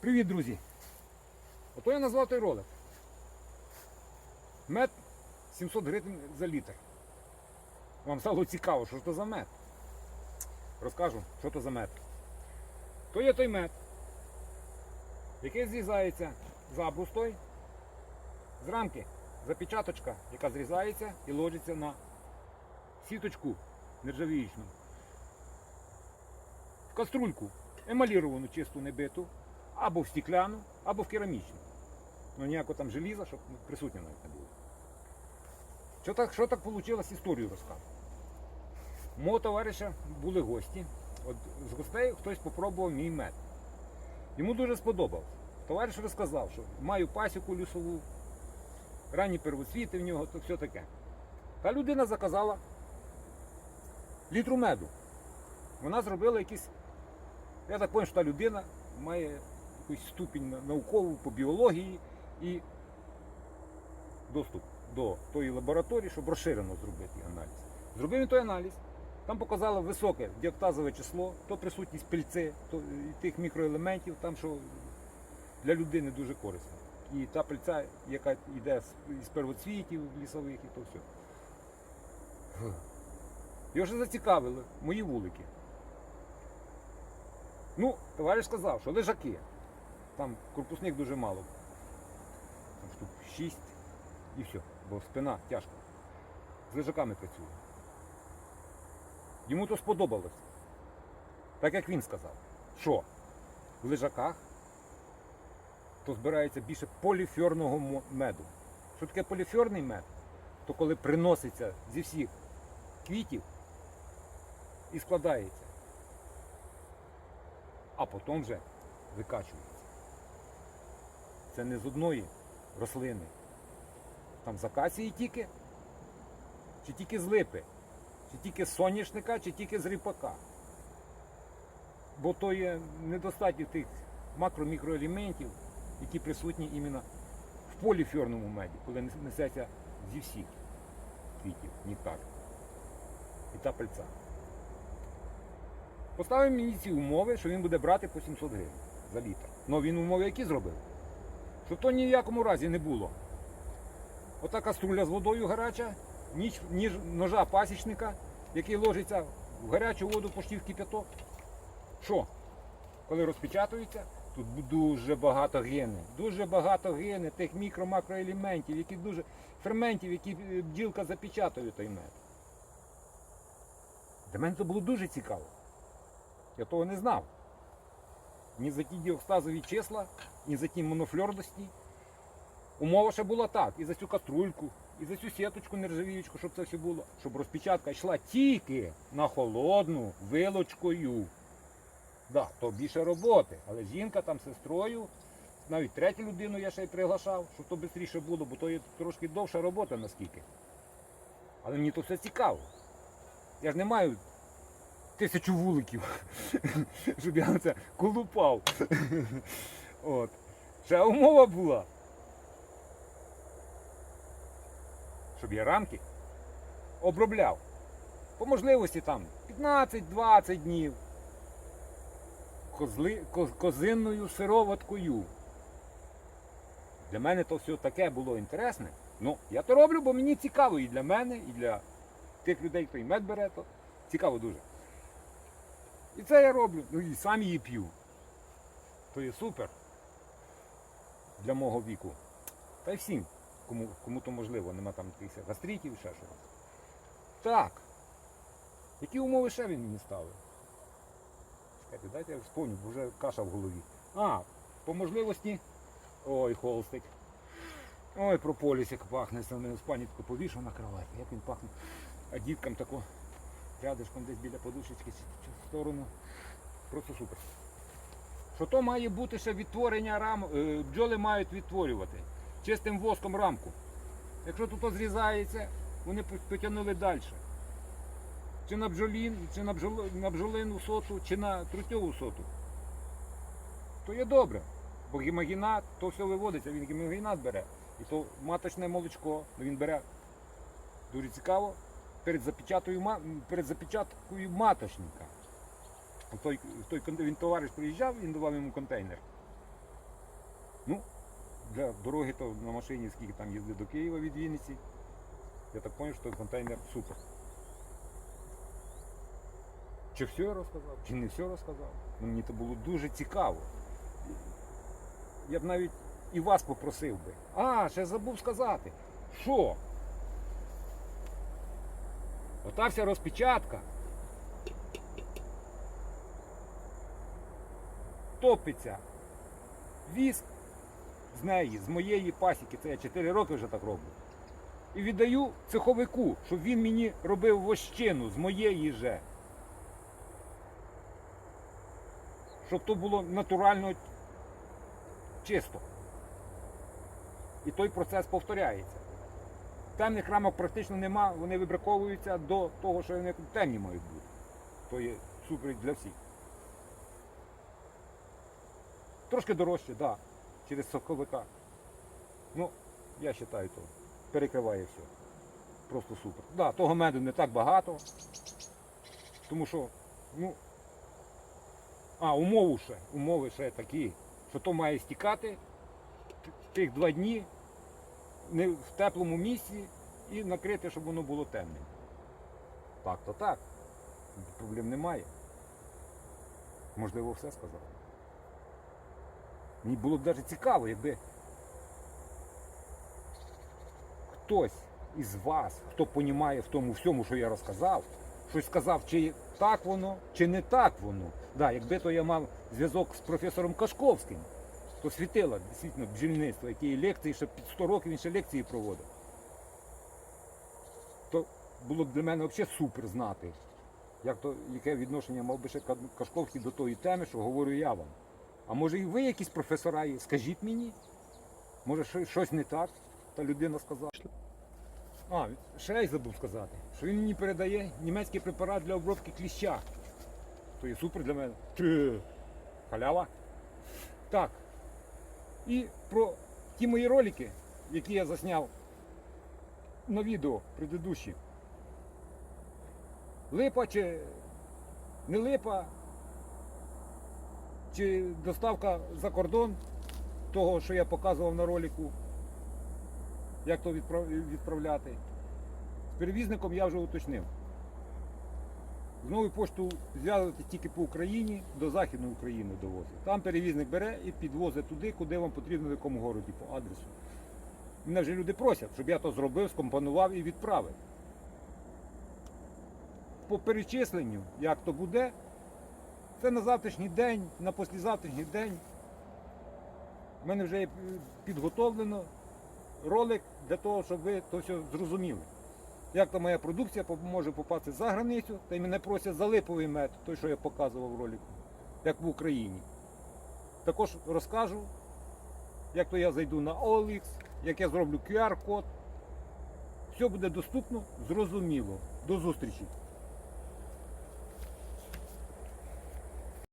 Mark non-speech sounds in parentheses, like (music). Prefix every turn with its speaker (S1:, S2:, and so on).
S1: Привіт, друзі! Ото я назвав той ролик. Мед 700 гривень за літр. Вам стало цікаво, що ж то за мед. Розкажу, що то за мед. То є той мед, який зрізається забрус той, з рамки запечаточка, яка зрізається і ложиться на сіточку нержавіючну. В каструльку емаліровану чисту небиту, або в стекляну, або в керамічну. Ну ніякого там желіза, щоб присутнє навіть не було. Що так, що так вийшло, історію розказую. Мого товариша були гості. От з гостей хтось попробував мій мед. Йому дуже сподобався. Товариш розказав, що маю пасіку лісову, ранні первоцвіти в нього, то все таке. Та людина заказала літру меду. Вона зробила якісь. Я так зрозумів, що та людина має якусь ступінь наукову по біології і доступ до тої лабораторії, щоб розширено зробити аналіз. Зробив він той аналіз. Там показало високе діоктазове число, то присутність пильци, то і тих мікроелементів, там що для людини дуже корисно. І та пильця, яка йде з- первоцвітів лісових і то все. Його вже зацікавили мої вулики. Ну, товариш сказав, що лежаки. Там корпусних дуже мало. Там штук 6 і все, бо спина тяжка. З лежаками працює. Йому то сподобалось. Так як він сказав, що в лежаках то збирається більше поліфьорного меду. Що таке поліфьорний мед? То коли приноситься зі всіх квітів і складається, а потім вже викачується. Це не з одної рослини. Там з акації тільки, чи тільки з липи, чи тільки з соняшника, чи тільки з ріпака. Бо то є недостатньо тих макро-мікроелементів, які присутні іменно в поліфьорному меді, коли несеться зі всіх квітів, нектар. І та пальця. Поставив мені ці умови, що він буде брати по 700 гривень за літр. Ну він умови які зробив? Що то ні в якому разі не було. Ота каструля з водою гаряча, ніж, ніж ножа пасічника, який ложиться в гарячу воду почти в кипяток. Що? Коли розпечатується, тут дуже багато гине. Дуже багато гине тих мікро-макроелементів, які дуже ферментів, які е, бджілка запечатує той мед. Для мене це було дуже цікаво. Я того не знав. Ні за ті діокстазові числа, ні за ті монофльордості. Умова ще була так, і за цю каструльку, і за цю сіточку нержавіючку, щоб це все було, щоб розпечатка йшла тільки на холодну вилочкою. Да, то більше роботи, але жінка там сестрою, навіть третю людину я ще й приглашав, щоб то швидше було, бо то є трошки довша робота наскільки. Але мені то все цікаво. Я ж не маю тисячу вуликів, (laughs) щоб я це колупав. От. Ще умова була. Щоб я рамки обробляв. По можливості там 15-20 днів. Козли, коз- козинною сироваткою. Для мене то все таке було інтересне. Ну, я то роблю, бо мені цікаво і для мене, і для тих людей, хто і мед бере, то цікаво дуже. І це я роблю. Ну і сам її п'ю. То є супер для мого віку. Та й всім, кому, кому то можливо, нема там якихось гастритів, ще щось. Так. Які умови ще він мені ставив? Чекайте, дайте я вспомню, бо вже каша в голові. А, по можливості. Ой, холстик. Ой, прополіс як пахне, це в спальні тако повішав на кроваті, як він пахне. А діткам тако рядишком десь біля подушечки сторону. Просто супер. Що то має бути ще відтворення рам, е, бджоли мають відтворювати чистим воском рамку. Якщо тут зрізається, вони потягнули далі. Чи на бджолін, чи на, бджол, на бджолину соту, чи на трутньову соту. То є добре. Бо гемогенат, то все виводиться, він гемогенат бере. І то маточне молочко, ну, він бере дуже цікаво перед запечаткою, перед запечаткою маточника. Той, той, він товариш приїжджав, він давав йому контейнер. Ну, для дороги то на машині, скільки там їздив до Києва від Вінниці, я так зрозумів, що контейнер супер. Чи все я розказав, чи не все розказав. Ну, мені це було дуже цікаво. Я б навіть і вас попросив би. А, ще забув сказати. Що? Ота вся розпечатка. Топиться. Віск з неї, з моєї пасіки, це я 4 роки вже так роблю. І віддаю цеховику, щоб він мені робив вощину з моєї же. Щоб то було натурально чисто. І той процес повторяється. Темних рамок практично нема, вони вибраковуються до того, що вони темні мають бути. То є супер для всіх. Трошки дорожче, так, да, через соковика. Ну, я вважаю, то перекриває все. Просто супер. Да, того меду не так багато. Тому що, ну. А, умови ще. Умови ще такі, що то має стікати тих два дні не в теплому місці і накрити, щоб воно було темним. Так, то так. Проблем немає. Можливо, все сказав. Мені було б навіть цікаво, якби хтось із вас, хто понімає в тому всьому, що я розказав, щось сказав, чи так воно, чи не так воно. Да, якби то я мав зв'язок з професором Кашковським, то світило дійсно бджільництво, які лекції, ще під 100 років він ще лекції проводив. То було б для мене взагалі супер знати, як то, яке відношення мав би ще Кашковський до тої теми, що говорю я вам. А може і ви якісь професора є? Скажіть мені. Може щось не так, та людина сказала. А, ще й забув сказати, що він мені передає німецький препарат для обробки кліща. То є супер для мене. Ти, Халява. Так. І про ті мої ролики, які я засняв на відео предыдущі. Липа чи не липа, чи доставка за кордон того, що я показував на ролику, як то відправляти. З перевізником я вже уточнив. З новою пошту зв'язувати тільки по Україні до Західної України довозить. Там перевізник бере і підвозить туди, куди вам потрібно, в якому городі, по адресу. Мене вже люди просять, щоб я то зробив, скомпонував і відправив. По перечисленню, як то буде, це на завтрашній день, на послізавтрашній день. У мене вже підготовлено ролик для того, щоб ви то все зрозуміли. Як то моя продукція може попасти за границю, та й мене просять за липовий мед, той, що я показував в ролику, як в Україні. Також розкажу, як то я зайду на OLX, як я зроблю QR-код. Все буде доступно, зрозуміло. До зустрічі!